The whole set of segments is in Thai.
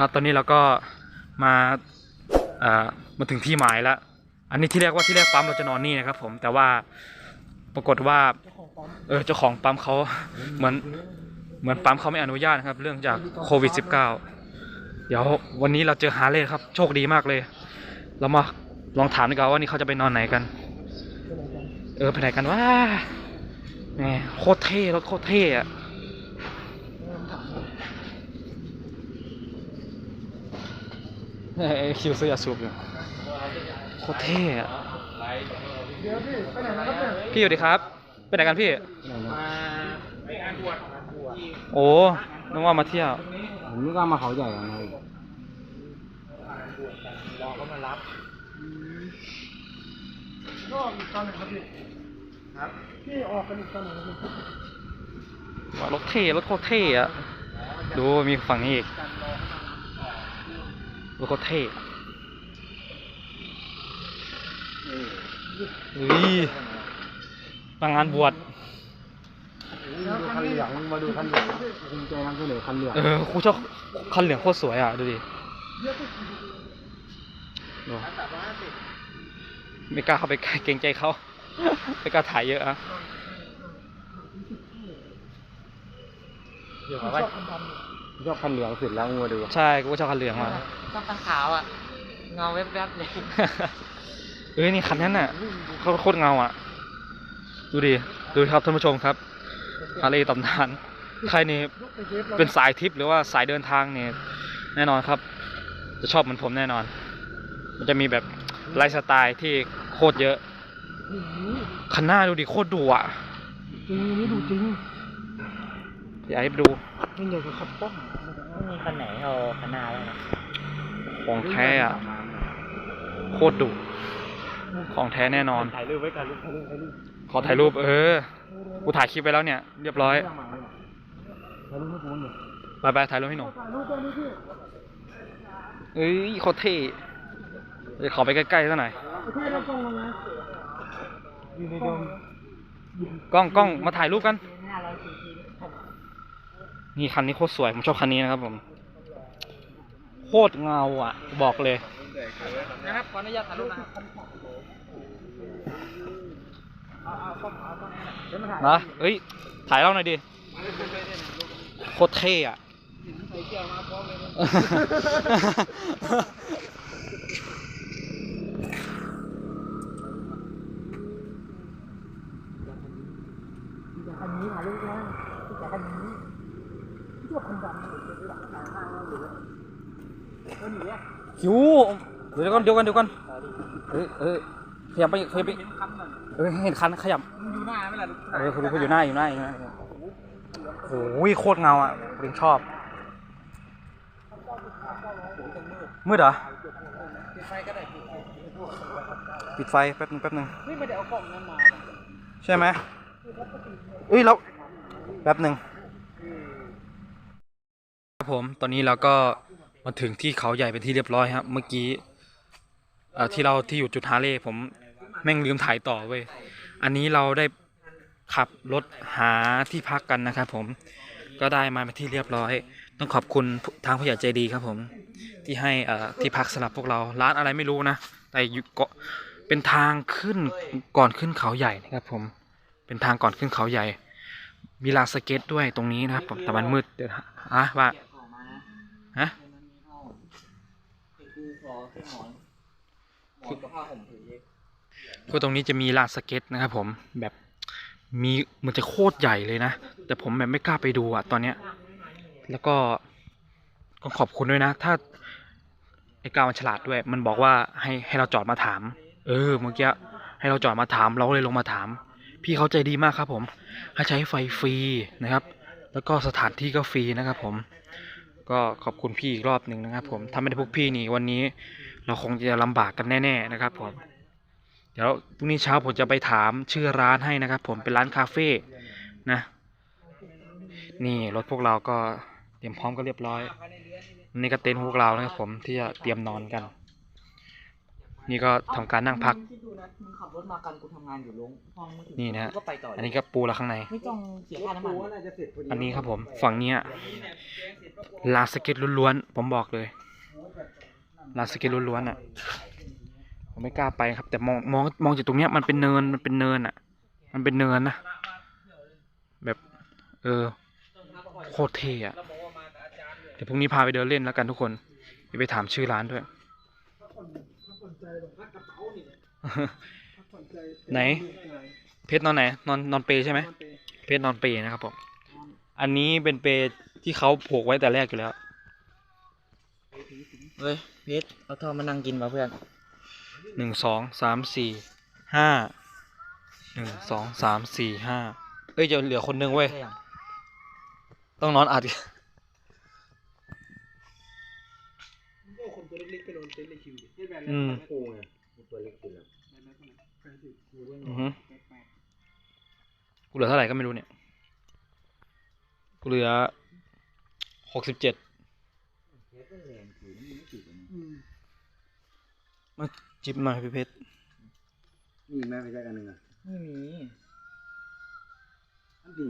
ครับตอนนี้เราก็มาเอ่อมาถึงที่หมายแล้ว อันนี้ที่เรียกว่าที่เรียกปั๊มเราจะนอนนี่นะครับ ผมแต่ว่าปรากฏว่าเออเจ้าของปั๊มเขาเหมือนเหมือนปั๊มเขาไม่อนุญาตนะครับ เรื่องจากโควิด -19 เดี๋ยววันนี้เราเจอฮาเลยครับ โชคดีมากเลย เรามาลองถามดีกว่าว่านี่เขาจะไปนอนไหนกัน เออไปไหนกันวะแหมโคตรเท่รถโคตรเท่อะเอ้ย คิวซื้อยาสูบอยู่โคตรเท่อะเดี๋ยวพี่ไปไหนนะครับเนี่ยพี่สวัสดีครับไปไหนกันพี่มาไปงานบวชโอ้นึกว่ามาเที่ยวผมนึกว่ามาเขาใหญ่กันเลยรอเขามารับก็อีกตอนไหนครับพี่ครับพี่ออกกันอีกตอนไหนครับพี่ว่ารถเท่รถโคตรเท่อะดูมีฝั่งนี้อีก รถโคตรเท่อุ้ยมางานบวชดูคันเหลืองมาดูคันเหลืองภูมิใจนำเสนอคันเหลืองเออครูชอบคันเหลืองโคตรสวยอะ ดูดิดูไม่กล้าเข้าไปใกล้เกรงใจเขาไม่กล้าถ่ายเยอะอะชอบ ชอบคันเหลืองสุดแล้วมาดูใช่กูก็ชอบคันเหลืองมา ชอบคันขาวอะ เงาแวบๆเลยเอ้ยนี่คันนั้นน่ะเขาโคตรเงาอะ ดูดิดูครับท่านผู้ชมครับฮาร์เลย์ตำนานใครนี่ลูกไปเทปเราเป็นสายทริปหรือว่าสายเดินทางเนี่ยแน่นอนครับ จะชอบเหมือนผมแน่นอน มันจะมีแบบไลฟ์สไตล์ที่โคตรเยอะโอ้โหคันหน้าดูดิโคตรดุอะจริงนี่ดูจริง อยากให้ไปดูนี่เดี๋ยวจะขับป้อมไม่มีคันไหนเอาคันหน้าแล้วนะของแท้อะโคตรดุของแท้แน่นอน ถ่ายรูปไว้กันรูปถ่ายรูปถ่ายรูปขอถ่ายรูปเออ กูถ่ายคลิปไปแล้วเนี่ย เรียบร้อย ถ่ายรูปให้ผมหน่อยไปไปถ่ายรูปให้หนูถ่ายรูปตอนนี้พี่เอ้ยโคตรเท่เดี๋ยวขอไปใกล้ๆซะหน่อยพี่เรากล้องมาไงอยู่ในดงกล้องกล้องมาถ่ายรูปกันห้าร้อยซีซี นี่คันนี้โคตรสวย ผมชอบคันนี้นะครับผม โคตรเงาอะ บอกเลย นะครับขออนุญาตถ่ายรูปนะครับนะเอ้ย ถ่ายเราหน่อยดิ โคตรเท่อะใส่เกี่ยวมาพร้อมเลยนะจากคันนี้ถ่ายรูปนะจากคันนี้ที่ว่า คันดำเนี่ยเป็นหลักฐานทางเราอยู่แล้วเออหนีอะหิวเดี๋ยวก่อนเดี๋ยวก่อนเดี๋ยวก่อนเอ้ยเอ้ยขยับไปขยับไปเห็นคันหนึ่งเอ้ยเห็นคันขยับอยู่หน้าไหมล่ะเออคุณคุณอยู่หน้าอยู่หน้าอยู่หน้าโอ้ยโคตรเงาอะผมชอบมืดเหรอปิดไฟก็ได้ปิดไฟแป๊บนึงแป๊บนึงไม่ได้เอากล้องนั้นมาใช่ไหมเอ้ยแล้วแป๊บหนึ่ง ผมตอนนี้เราก็มาถึงที่เขาใหญ่เป็นที่เรียบร้อยครับ เมื่อกี้ที่เราที่อยู่จุดฮาเล่ผมแม่งลืมถ่ายต่อเว้ยอันนี้เราได้ขับรถหาที่พักกันนะครับผมก็ได้มาเป็นที่เรียบร้อย ต้องขอบคุณทางผู้ใหญ่ใจดีครับผมที่ให้ที่พักสำหรับพวกเราร้านอะไรไม่รู้นะแต่อยู่เกาะเป็นทางขึ้นก่อนขึ้นเขาใหญ่นะครับ ผมเป็นทางก่อนขึ้นเขาใหญ่ มีลานสเก็ตด้วยตรงนี้นะครับผมแต่มันมืดเดี๋ยวอะว่าออกมานะ ฮะคือขอขึ้นหมอนหมอนกับผ้าห่มถือเยอะก็ตรงนี้จะมีลานสเก็ตนะครับผมแบบมีมันจะโคตรใหญ่เลยนะ แต่ผมแบบไม่กล้าไปดูอะตอนเนี้ย แล้วก็ก็ขอบคุณด้วยนะ ถ้าไอ้กาวมันฉลาดด้วย มันบอกว่าให้ให้เราจอดมาถาม เออเมื่อกี้ให้เราจอดมาถามเราก็เลยลงมาถาม พี่เขาใจดีมากครับผมให้ใช้ไฟฟรีนะครับ แล้วก็สถานที่ก็ฟรีนะครับผม ก็ขอบคุณพี่อีกรอบหนึ่งนะครับ ผมถ้าไม่ได้พวกพี่นี่วันนี้ เราคงจะลำบากกันแน่ ๆนะครับ ผม เดี๋ยวพรุ่งนี้เช้าผมจะไปถามชื่อร้านให้นะครับ ผมเป็นร้านคาเฟ่นะ นี่รถพวกเราก็เตรียมพร้อมก็เรียบร้อยนี่ก็เต็นท์พวกเรานะครับ ผมที่จะเตรียมนอนกัน นี่ก็ทำการนั่งพัก มึคิดดูนะมึงขับรถมากันกูทำงานอยู่ลงพอมึงถึงนี่นะฮะกูก็ไปต่ออัอันนี้ก็ปูละข้างใน ไม่ต้องเสียค่าน้ำมันน่าจะเสร็จพอดีอันนี้ครับผม ฝั่งเนี้ยลานสเก็ตล้วนๆ ผมบอกเลย ลานสเก็ตล้วนๆอะ ผมไม่กล้าไปครับ แต่มองมองมองจากตรงเนี้ยมันเป็นเนิน มันเป็นเนินอะ มันเป็นเนินนะ แบบ เออ โคตรเท่อะเดี๋ยวพรุ่งนี้พาไปเดินเล่นแล้วกันทุกคนเดี๋ยวไปถามชื่อร้านด้วย ไหน เพชรนอนไหน นอนนอนเปรย์ใช่ไหม เพชรนอนเปรย์นะครับผม อันนี้เป็นเปรย์ที่เขาผูกไว้แต่แรกอยู่แล้ว เฮ้ย เพชรเอาท่อมานั่งกินมาเพื่อนหนึ่งสองสามสี่ห้าหนึ่งสองสามสี่ห้าเอ้ยจะเหลือคนนึงเว้ยใช่ยังต้องนอนอัดคนตัวเล็กๆไปโดนเต็นท์ในคิวดิ อืมโอ้ไงตัวเล็กอยู่แล้วอือฮึกูเหลือเท่าไหร่ก็ไม่รู้เนี่ย กูเหลือหกสิบเจ็ดอืมมาจิบหน่อยพี่เพชรนี่แม่ไปใช้กันหนึ่งอะไม่มีอันสี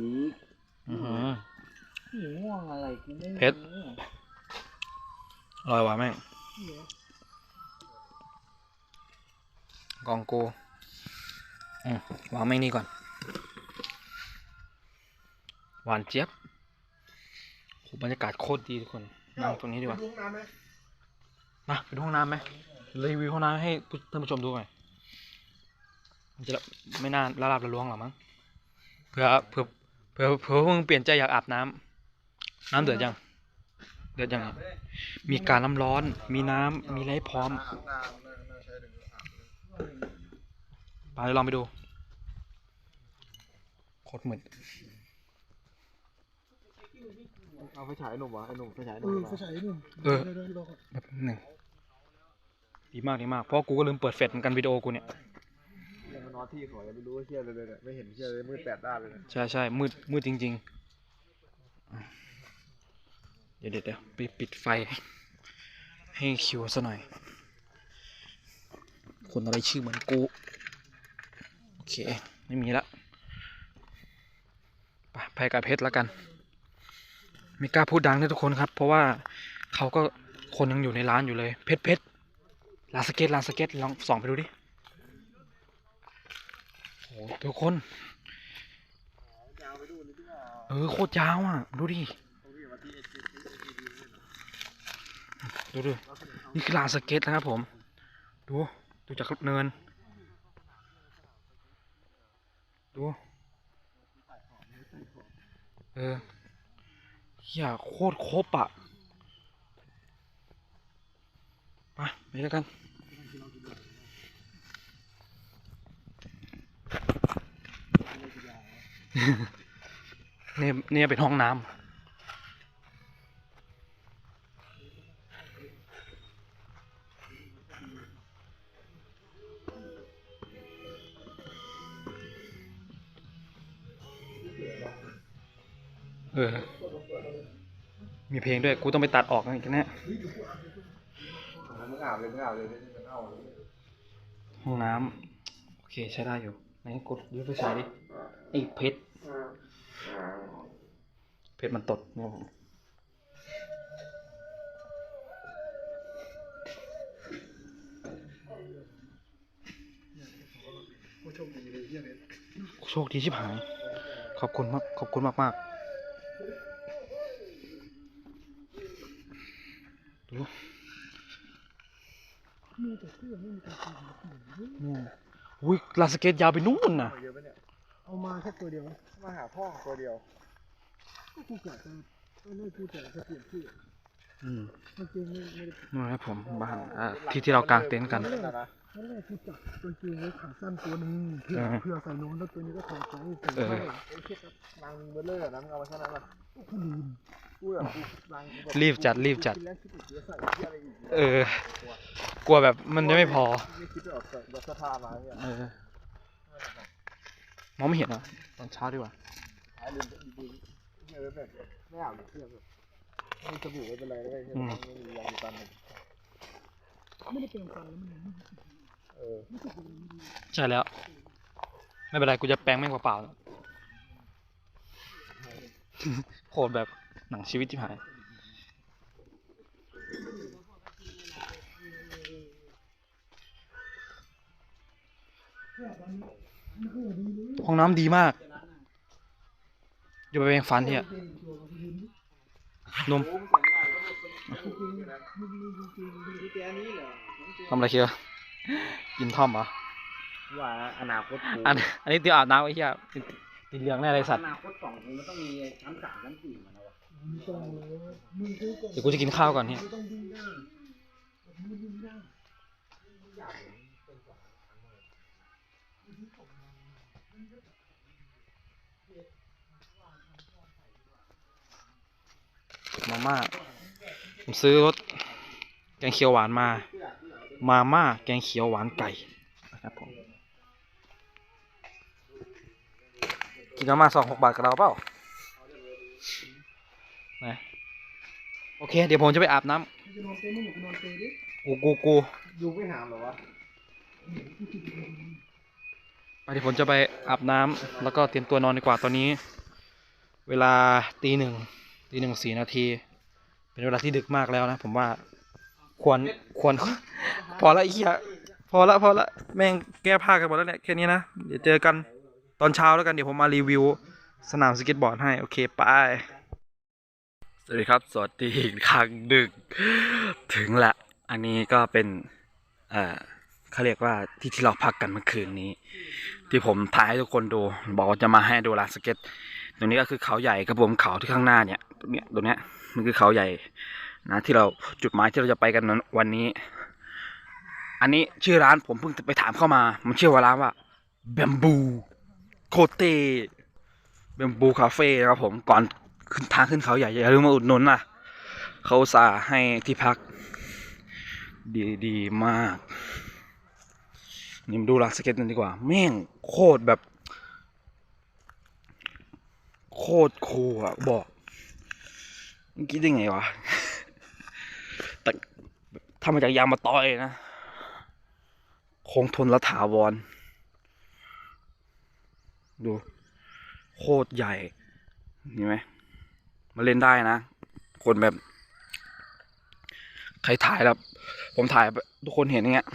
อือหือสีม่วงอะไรกูไม่มีเพชร อร่อยว่ะแม่ง กองกูอืมวางแม่งนี่ก่อน หวานเจี๊ยบโหบรรยากาศโคตรดีทุกคน นั่งตรงนี้ดีกว่าห้องน้ำไหมมาไปดูห้องน้ำไหมรีวิวห้องน้ำให้ผู้ท่านผู้ชมดูหน่อยมันจะไม่น่าละลาบละล้วงหรอกมั้งเผื่อเผื่อเผื่อเผื่อพวกมึงเปลี่ยนใจอยากอาบน้ำน้ำเดือดยัง เดือดยังเนี่ยมีการน้ำร้อน มีน้ำมีอะไรให้พร้อม ไปลองไปดูโคตรมืดเอาไฟฉายหนุ่มวะไอ้หนุ่มไฟฉายหเอนุ่มอไฟฉายหนุ่มเออดี๋ยวๆรอก่อนแบบหนึ่งดีมากดีมากเพราะกูก็ลืมเปิดเฟซเหมือนกันวิดีโอกูเนี่ยยังมานอนที่ขอยังไม่รู้ว่าเชี่ยเลยเลยเนี่ยไม่เห็นเชี่ยเลยมืดแปดด้านเลยนะใช่ใช่มืดมืดจริงๆเดี๋ยวเดี๋ยวเดี๋ยวไปปิดไฟ ให้คิวซะหน่อย คนอะไรชื่อเหมือนกู โอเค ไม่มีละไปไปกับเพชรแล้วกัน ไม่กล้าพูดดังนะทุกคนครับ เพราะว่าเขาก็คนยังอยู่ในร้านอยู่เลย เพชรเพชรลานสเก็ตลานสเก็ตลองส่องไปดูดิโอ้ทุกคนเออโคตรยาวอะ ดูดิดูดินี่คือลานสเก็ตนะครับผม ดู ดูจากเนิน ดู เออเฮียโคตรครบอะไปไปแล้วกันเนี่ยเนี่ยเป็นห้องน้ำ เพลงด้วย กูต้องไปตัดออกอีกน่มึงอาบเลยมึงอาบเลยมึงเอาห้องน้ำโอเคใช้ได้อยู่ไหนกดยืดไปใช้ดิไอ้เพชรเพชรมันตดเนี่ยผมโชคดีเลยเฮียเลยโชคดีชิบหาย ขอบคุณมาก ขอบคุณมากมาก ๆดูมีแต่เสื้อไม่มีกางเกงไม่มีเนี่ยอุ้ยลานสเก็ตยาวไปนู่นน่ะ เยอะปะเนี่ยเอามาแค่ตัวเดียวนะมาหาพ่อตัวเดียวก็กูกะจะเอาไม่กูจะจะเปลี่ยนชื่ออืมกางเกงไม่ไม่ได้ นู่นครับผมบ้านอ่าที่ที่เรากางเต็นท์กันนั่นนะ นั่นแหละกูจับกางเกงไว้ขาสั้นตัวหนึงเพื่อเออเพื่อใส่นอนแล้วตัวนี้ก็ถอดใจใส่เออได้ไอ้เชี่ยครับนางเบลเลอร์นะมึงเอามาแค่นั้นละกูลืมกูแบบกูนางกูแบบรีบจัดรีบจัดคิแล้วคิดอีกจะใส่เชี่ยอะไรอีกเออ กลัวแบบมันจะไม่พอ ไม่คิดจะออกใส่ยศสภามาเนี่ยเออมองไม่เห็นอะตอนเช้าดีกว่า หายลืมดีๆเนี่ยแบบไม่อาบเสื้อแบบมีสบู่ไม่เป็นไรเลยแค่อืมไม่มียาสีฟันเลยไม่ได้เป็นฟันแล้วมันเออ ใช่แล้ว ไม่เป็นไรกูจะแปลงแม่งเปล่าๆแล้วโคตรแบบหนังชีวิตที่หาย ห้องน้ำดีมาก อย่ไปแปรงฟันเฮียนมทำอะไรเคียว กินท่อมเหรอว่าอนาคตกูอันอันนี้เดี๋ยวอาบน้ำไอ้เหี้ยติดติดเหลืองแน่เลยสัตอว์นาคตสองกูมันต้องมีชั้นสามชั้นสี่มันนะวะเดี๋ยวกูจะกินข้าวก่อนเนี่ยมาม่าผมซื้อรสแกงเขียวหวานมา มาม่าแกงเขียวหวานไก่นะครับผมกินมาม่าสองหกบาทกับเราเปล่านะโอเค เดี๋ยวผมจะไปอาบน้จะนอนเต็มมึงหนูนอนเต็มดิำกูกูกูยูไม่หามเหรอวะไปเดี๋ยวผมจะไปอาบน้ำแล้วก็เตรียมตัวนอนดีกว่าตอนนี้ เวลาตีหนึ่งตีหนึ่งสี่นาทีเป็นเวลาที่ดึกมากแล้วนะ ผมว่า ควรควรพอละไอ้เหี้ยพอละพอละแม่งแก้ผ้ากันหมดแล้วเนี่ยแค่นี้นะเดี๋ยวเจอกันตอนเช้าแล้วกันเดี๋ยวผมมารีวิว สนามสเก็ตบอร์ดให้ โอเคไปสวัสดีครับ สวัสดีอีกครั้งดึกถึงละอันนี้ก็เป็นเอ่อเขาเรียกว่าที่ที่เราพักกันเมื่อคืนนี้ ที่ผมถ่ายให้ทุกคนดู บอกว่าจะมาให้ดูลานสเก็ตตรงนี้ก็คือเขาใหญ่ครับผมเขาที่ข้างหน้าเนี่ยเนี่ยตรงเนี้ยมันคือเขาใหญ่ นะที่เราจุดหมายที่เราจะไปกันวันนี้ อันนี้ชื่อร้านผมเพิ่งไปถามเข้ามา มันชื่อว่าร้านว่าแบมบูโคเต้แบมบูคาเฟ่ครับผมก่อนขึ้นทางขึ้นเขาใหญ่อย่าลืมมาอุดหนุนนะเขาสาให้ที่พัก ดีดีมากนี่มาดูลานสเก็ตกันดีกว่า แม่งโคตรแบบ โคตรคูลอะบอก คิดได้ไงวะ ทำมาจากยางมาตอยนะคงทนและถาวร ดู โคตรใหญ่เห็นไหมมาเล่นได้นะ คนแบบ ใครถ่ายแล้วผมถ่ายทุกคนเห็นอย่างเงี้ย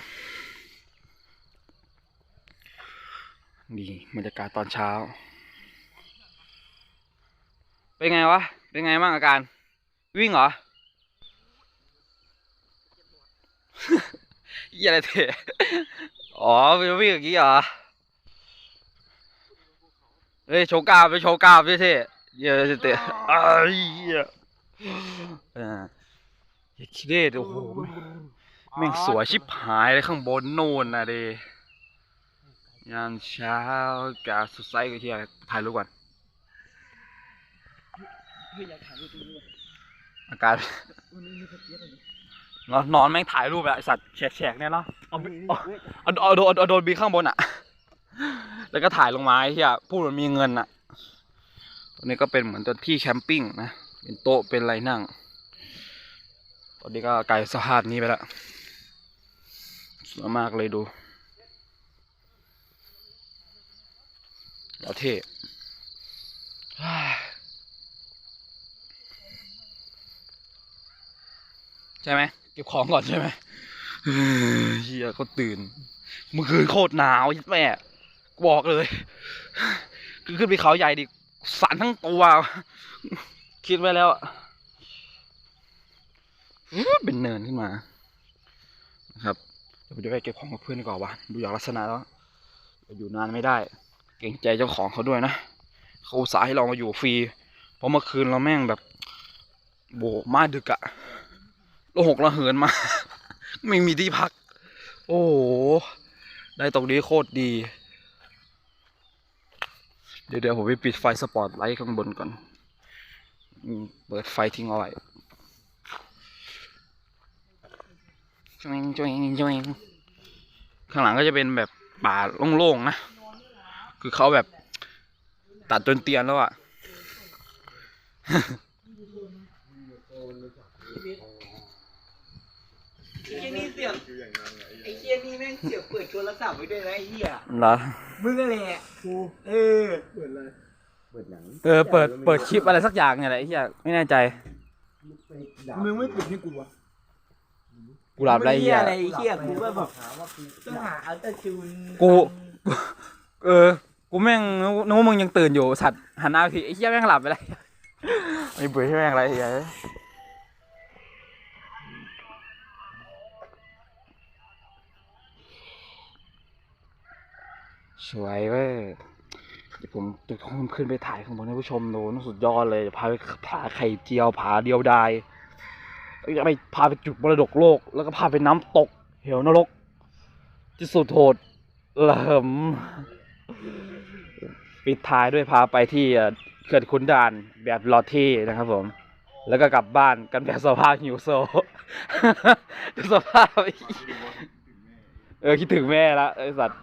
ดีบรรยากาศตอนเช้า เป็นไงวะ เป็นไงบ้างอาการ วิ่งเหรอ เหี้ ยอะไรเถอะอ๋อไปวิ่งอย่างนี้เหรอเฮ้ยโชว์กล้ามไปโชว์กล้ามด้วยเท่เหี้ยอะเตะอ้ายเหี้ยอ่าเหี้ยคิดเดโอ้โหแม่งสวยชิบหายเลยข้างบนโน่นนะเดยามเช้ากาสุดไซก็เที่ยถ่ายรูปก่อนเฮ้ยอยากถ่ายรูปตรงนี้ว่ะอาการวั นอนนอนแม่งถ่ายรูปอะไอสัตว์แฉกๆเนี่ยเนาะเอาเอาเอาโดนเอาโดนบีข้างบนอะแล้วก็ถ่ายลงมาไอ้เหี้ยพูดเหมันมีเงินอะตรงนี้ก็เป็นเหมือนตัวที่แคมปิ้งนะเป็นโต๊ะเป็นอะไรนั่ง ตอนนี้ก็กลายสภาพนี้ไปล้วสวยมากเลยดูเอาเท่ใช่ไหม เก็บของก่อนใช่ไหมเฮียเขาตื่นเมื่อคืนโคตรหนาวยัดแม่บอกเลยคือขึ้นไปเขาใหญ่ดิสั่นทั้งตัวคิดไว้แล้วอะอื้อเป็นเนินขึ้นมานะครับเดี๋ยวผมจะไปเก็บของกับเพื่อนดีกว่าวะดูจากลักษณะแล้วอยู่นานไม่ได้ เกรงใจเจ้าของเขาด้วยนะเขาอุตสาห์ให้เรามาอยู่ฟรี เพราะเมื่อคืนเราแม่งแบบโบมาดึกอะ ระหกระเหินมา ไม่มีที่พัก โอ้โห ได้ตรงนี้โคตรดี เดี๋ยวเดี๋ยวผมไปปิดไฟสปอตไลท์ข้างบนก่อน เปิดไฟทิ้งเอาไว้จวงจวงจวงข้างหลังก็จะเป็นแบบป่าโล่งๆนะ คือเขาแบบตัดจนเตียนแล้วอะ ไอ้เหี้ยนี่เสียบไอ้เหี้ยนี่แม่งเสียบเปิดโทรศัพท์ไว้ด้วยนะไอ้เหี้ยเหรอมึงก็แหละกูเออเปิดเลยเปิดหนังเออเปิดเปิดคลิปอะไรสักอย่างเนี่ยแหละไอ้เหี้ยไม่แน่ใจมึงไม่ปิดให้กูวะกูหลับไรไอ้เหี้เหี้ยยอะไรไอ้เหี้ยกูก็แบบต้องหาอัลตราจูนกูเออกูแม่งนึกนึกว่ามึงยังตื่นอยู่สัตว์หันหน้าไปทีไอ้เหี้ยแม่งหลับไปเลยไอ้เบื่อใช่แม่งอะไรไอ้เหี้ย วยเว้ยเดี๋ยวผมจะขึ้นไปถ่ายข้างบนให้ผู้ชมดูน่าสุดยอดเลยจะพาไปผาไข่เจียวผาเดียวดายจะไปพาไปจุดมรดกโลก แล้วก็พาไปน้ำตก เหวนรกที่สุดโหดเหลิมปิดท้ายด้วยพาไปที่เขื่อนขุนด่านแบบลอที่นะครับผม แล้วก็กลับบ้านกันแบบสภาพหิวโซดูสภาพ เออคิดถึงแม่ละไอสัตว์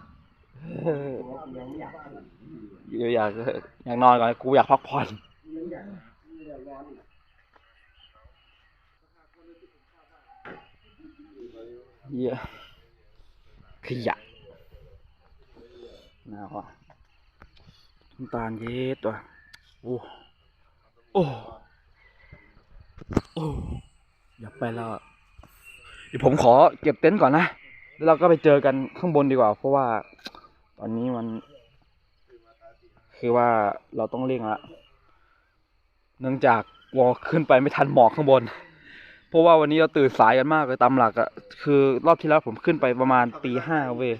เดี๋ยวอยากอยากนอนก่อนกูอยากพักผ่อนเหี้ยขยะน่าว่ะน้ำตาลเย็ดว่ะโอ้โอ้โอ้อย่าไปแล้วอะเดี๋ยวผมขอเก็บเต็นท์ก่อนนะ แล้วเราก็ไปเจอกันข้างบนดีกว่า เพราะว่า ตอนนี้มัน คือว่าเราต้องเร่งละเนื่องจากวอขึ้นไปไม่ทันหมอกข้างบน เพราะว่าวันนี้เราตื่นสายกันมากเลยตามหลักอะคือรอบที่แล้วผมขึ้นไปประมาณตีห้าเว้ย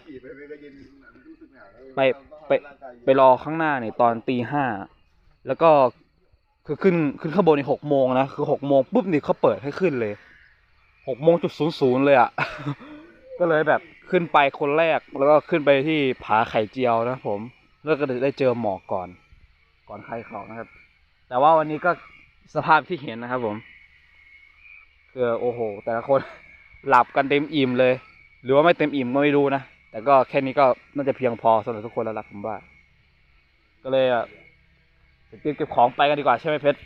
ไปไปไปรอข้างหน้าเนี่ยตอนตีห้าแล้วก็คือขึ้นขึ้นข้างบนในหกโมงนะคือหกโมงปุ๊บนี่เขาเปิดให้ขึ้นเลยหกโมงจุดศูนย์ศูนย์เลยอะก็เลยแบบ ขึ้นไปคนแรกแล้วก็ขึ้นไปที่ผาไข่เจียวนะผมแล้วก็ได้เจอหมอกก่อน ก่อนใครเขานะครับ แต่ว่าวันนี้ก็สภาพที่เห็นนะครับผมคือโอ้โห แต่ละคนหลับกันเต็มอิ่มเลย หรือว่าไม่เต็มอิ่มก็ไม่รู้นะแต่ก็แค่นี้ก็น่าจะเพียงพอสำหรับทุกคนแล้วล่ะผมว่า ก็เลยอะเดี๋ยวเก็บของไปกันดีกว่าใช่ไหมเพชร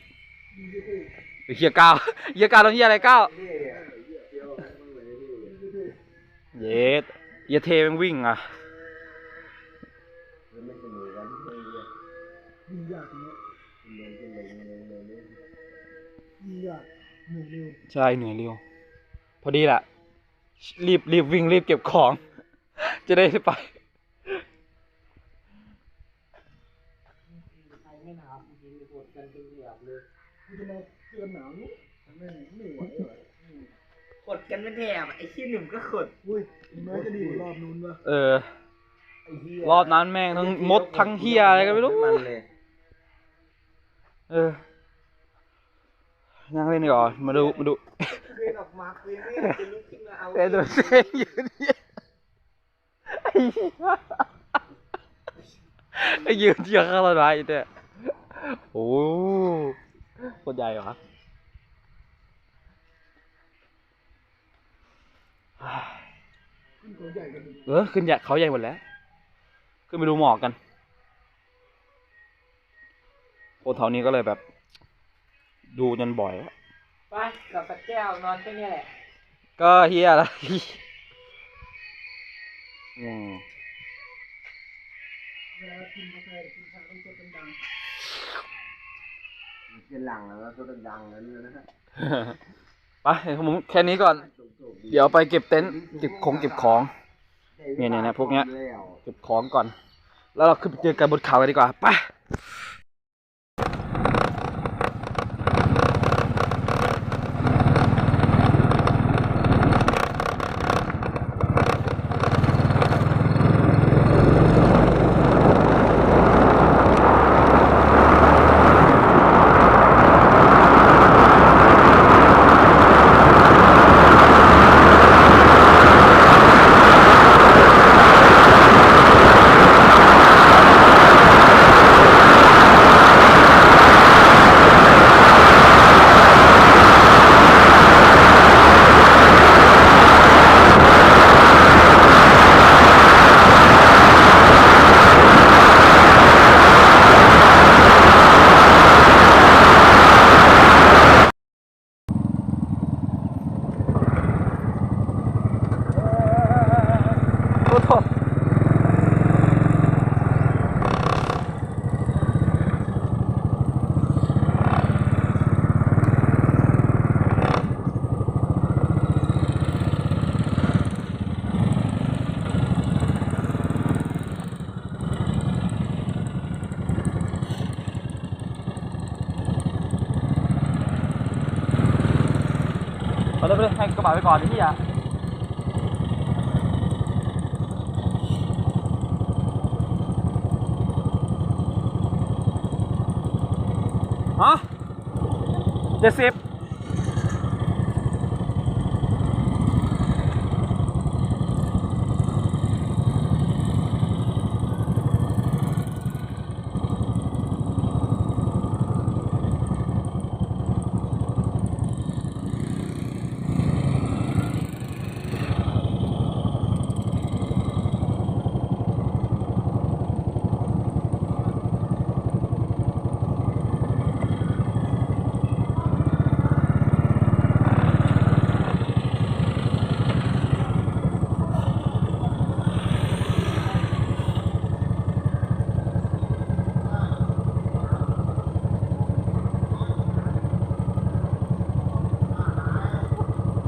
เฮียก้าวเฮียก้าวตรงเฮียอะไรก้าวเย็ด เฮียเทมันวิ่งอะยิ่งยากเนี้ยยิ่งยากหนึ่งเร็วใช่เหนื่อยเร็ว พอดีแหละรีบรีบวิ่งรีบเก็บของ จะได้ไปไม่หนาวกินปวดกันเป็นเหยียบเลยกูจะมาเตือนหนาวนี่ไม่ไม่ไหวเหร อขดกันเป็นแถบไอ้ขี้หนุ่มก็ขดอุ้ยแม้จะดีกว่ารอบนู้นวะเออรอบนั้นแม่งทั้งมดทั้งเฮียอะไรก็ไม่รู้ มันเลยเออ นั่งเล่นดีกว่ามาดูมาดูเดินออกมาคือไม่อยากจะลุกขึ้นมาเอาเต้นดูเต้นอยู่เนี่ยไอ้เหี้ยไอ้ยืนเชือกข้างต้นไม้อยู่เนี่ยโอ้โหโคตรใหญ่เหรอ ขึ้นเขาใหญ่กันเออขึ้นใหญ่เขาใหญ่หมดแล้ว ขึ้นไปดูหมอกกันโอ้แถวนี้ก็เลยแบบ ดูจนบ่อยอะไปกับสักแก้วนอนแค่เนี้ยแหละ ก็เฮียอะไรอืมเวลากินกาแฟหรือกินชาต้องตัวดังเป็นหลังแล้วก็ดังๆแล้วเนี่ยนะฮะ ไปผมแค่นี้ก่อน เดี๋ยวไปเก็บเต็นท์เก็บของเก็บของเนี่ยเนี่ยเนี่ยพวกเนี้ยเก็บของก่อน แล้วเราขึ้นไปเจอกันบนเขากันดีกว่าไป ไปเลยไปเลยให้กระบะไปก่อนไอ้ที่อะฮะเจ็ดสิบ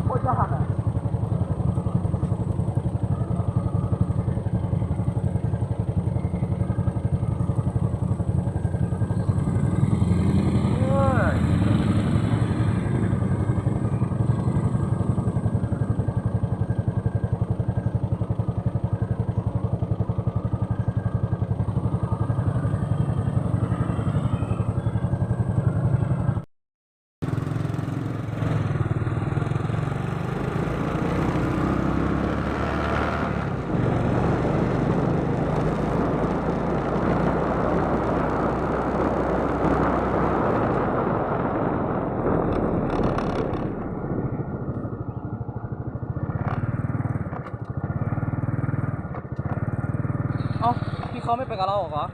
โคตรยากอะเฮ้ย เอ้าพี่เขาไม่ไปกับเราเหรอ